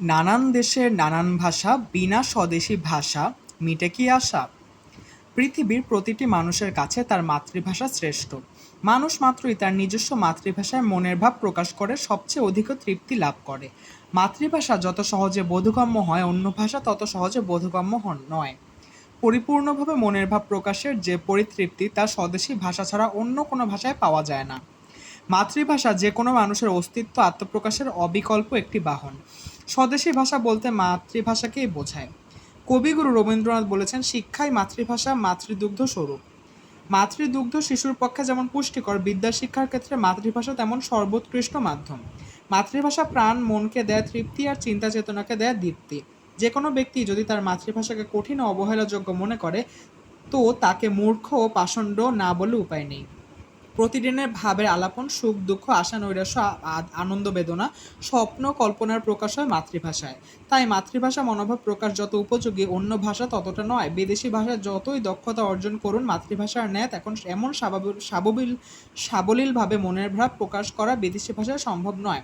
নানান দেশের নানান ভাষা বিনা স্বদেশী ভাষা মিটে কি আশা? পৃথিবীর প্রতিটি মানুষের কাছে তার মাতৃভাষা শ্রেষ্ঠ। মানুষ মাত্রই তার নিজস্ব মাতৃভাষায় মনের ভাব প্রকাশ করে, সবচেয়ে অধিক তৃপ্তি লাভ করে। মাতৃভাষা যত সহজে বোধগম্য হয়, অন্য ভাষা তত সহজে বোধগম্য নয়। পরিপূর্ণভাবে মনের ভাব প্রকাশের যে পরিতৃপ্তি তা স্বদেশী ভাষা ছাড়া অন্য কোনো ভাষায় পাওয়া যায় না। মাতৃভাষা যে কোনো মানুষের অস্তিত্ব আত্মপ্রকাশের অবিকল্প একটি বাহন। স্বদেশী ভাষা বলতে মাতৃভাষাকেই বোঝায়। কবিগুরু রবীন্দ্রনাথ বলেছেন, শিক্ষাই মাতৃভাষা, মাতৃদুগ্ধ স্বরূপ। মাতৃদুগ্ধ শিশুর পক্ষে যেমন পুষ্টিকর বিদ্যা শিক্ষার ক্ষেত্রে মাতৃভাষা তেমন সর্বোৎকৃষ্ট মাধ্যম। মাতৃভাষা প্রাণ, মনকে দেয় তৃপ্তি আর চিন্তা চেতনাকে দেয় দীপ্তি। যে কোনো ব্যক্তি যদি তার মাতৃভাষাকে কঠিন ও অবহেলাযোগ্য মনে করে, তো তাকে মূর্খ ও পাষণ্ড না বলে উপায় নেই। প্রতিদিনের ভাবের আলাপন, সুখ, দুঃখ, আশা আ- আনন্দ, বেদনা, স্বপ্ন, কল্পনার প্রকাশ হয় মাতৃভাষায়। তাই মাতৃভাষা মনোভাব প্রকাশ যত উপযোগী অন্য ভাষা ততটা নয়। বিদেশি ভাষা যতই দক্ষতা অর্জন করুন, মাতৃভাষার ন্যায় এখন এমন সাবলীল সাবলীলভাবে মনের ভাব প্রকাশ করা বিদেশি ভাষায় সম্ভব নয়।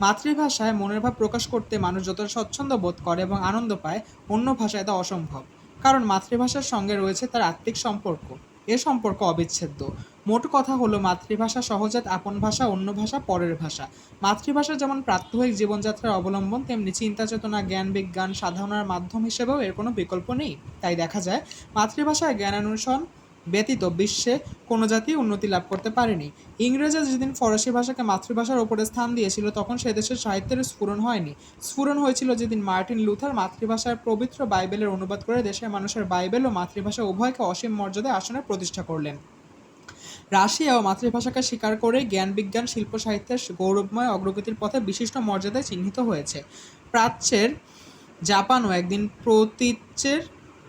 মাতৃভাষায় মনের ভাব প্রকাশ করতে মানুষ যতটা স্বচ্ছন্দ বোধ করে এবং আনন্দ পায়, অন্য ভাষায় তা অসম্ভব। কারণ মাতৃভাষার সঙ্গে রয়েছে তার আত্মিক সম্পর্ক। এ সম্পর্ক অবিচ্ছেদ্য। মোট কথা হলো, মাতৃভাষা সহজাত আপন ভাষা, অন্য ভাষা পরের ভাষা। মাতৃভাষা যেমন প্রাত্যহিক জীবনযাত্রার অবলম্বন, তেমনি চিন্তা চেতনা জ্ঞান বিজ্ঞান, সাধনার মাধ্যম হিসেবেও এর কোনো বিকল্প নেই। তাই দেখা যায় মাতৃভাষায় জ্ঞানান্বেষণ ব্যতীত বিশ্বে কোনো জাতি উন্নতি লাভ করতে পারেনি। ইংরেজরা যেদিন ফরাসি ভাষাকে মাতৃভাষার ওপরে স্থান দিয়েছিল, তখন সে দেশের সাহিত্যের স্ফুরণ হয়নি। স্ফুরণ হয়েছিল যেদিন মার্টিন লুথার মাতৃভাষার পবিত্র বাইবেলের অনুবাদ করে দেশের মানুষের বাইবেল ও মাতৃভাষা উভয়কে অসীম মর্যাদায় আসনে প্রতিষ্ঠা করলেন। রাশিয়া ও মাতৃভাষাকে স্বীকার করে জ্ঞান বিজ্ঞান শিল্প সাহিত্যের গৌরবময় অগ্রগতির পথে বিশিষ্ট মর্যাদায় চিহ্নিত হয়েছে। প্রাচ্যের জাপানও একদিন প্রতীচ্যের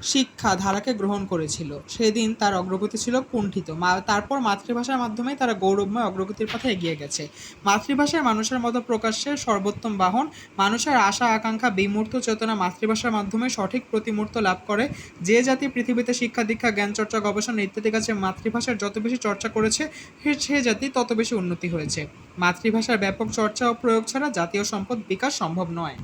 শিক্ষা ধারাকে গ্রহণ করেছিল। সেদিন তার অগ্রগতি ছিল কুণ্ঠিত। মা- তারপর মাতৃভাষার মাধ্যমেই তারা গৌরবময় অগ্রগতির পথে এগিয়ে গেছে। মাতৃভাষায় মানুষের মতো প্রকাশের সর্বোত্তম বাহন, মানুষের আশা, আকাঙ্ক্ষা, বিমূর্ত চেতনা মাতৃভাষার মাধ্যমে সঠিক প্রতিমূর্ত লাভ করে। যে জাতি পৃথিবীতে শিক্ষা, দীক্ষা জ্ঞান চর্চা গবেষণা ইত্যাদি কাছে মাতৃভাষার যত বেশি চর্চা করেছে সে জাতি তত বেশি উন্নতি হয়েছে। মাতৃভাষার ব্যাপক চর্চা ও প্রয়োগ ছাড়া জাতীয় সম্পদ বিকাশ সম্ভব নয়।